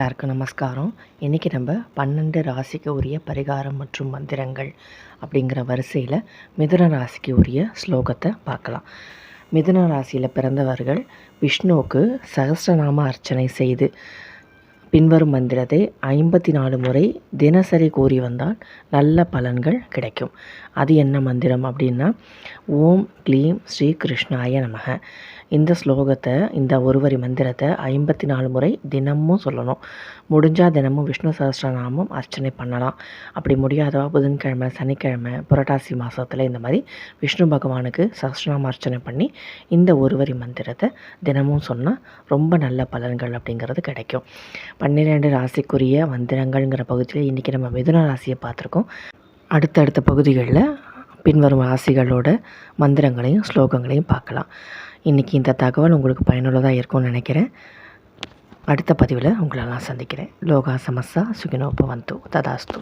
எல்லாருக்கும் நமஸ்காரம். இன்றைக்கி நம்ம பன்னெண்டு ராசிக்கு உரிய பரிகாரம் மற்றும் மந்திரங்கள் அப்படிங்கிற வரிசையில் மிதுன ராசிக்கு உரிய ஸ்லோகத்தை பார்க்கலாம். மிதுன ராசியில் பிறந்தவர்கள் விஷ்ணுவுக்கு சகசிரநாம அர்ச்சனை செய்து பின்வரும் மந்திரத்தை ஐம்பத்தி நாலு முறை தினசரி கூறி வந்தால் நல்ல பலன்கள் கிடைக்கும். அது என்ன மந்திரம் அப்படின்னா ஓம் க்ளீம் ஸ்ரீ கிருஷ்ணாய நமக. இந்த ஸ்லோகத்தை இந்த ஒருவரி மந்திரத்தை ஐம்பத்தி நாலு முறை தினமும் சொல்லணும். முடிஞ்சால் தினமும் விஷ்ணு சஹஸ்ரநாமம் அர்ச்சனை பண்ணலாம். அப்படி முடியாதவா புதன்கிழமை சனிக்கிழமை புரட்டாசி மாதத்தில் இந்த மாதிரி விஷ்ணு பகவானுக்கு சஹஸ்ரநாம அர்ச்சனை பண்ணி இந்த ஒருவரி மந்திரத்தை தினமும் சொன்னால் ரொம்ப நல்ல பலன்கள் அப்படிங்கிறது கிடைக்கும். பன்னிரெண்டு ராசிக்குரிய மந்திரங்கள்ங்கிற பகுதியில் இன்றைக்கி நம்ம மிதுன ராசியை பார்த்துருக்கோம். அடுத்தடுத்த பகுதிகளில் பின்வரும் ராசிகளோட மந்திரங்களையும் ஸ்லோகங்களையும் பார்க்கலாம். இன்றைக்கி இந்த தகவல் உங்களுக்கு பயனுள்ளதாக இருக்கும்னு நினைக்கிறேன். அடுத்த பதிவில் உங்களெல்லாம் சந்திக்கிறேன். லோகா சமஸ்ஸா சுகினோபவந்து ததாஸ்து.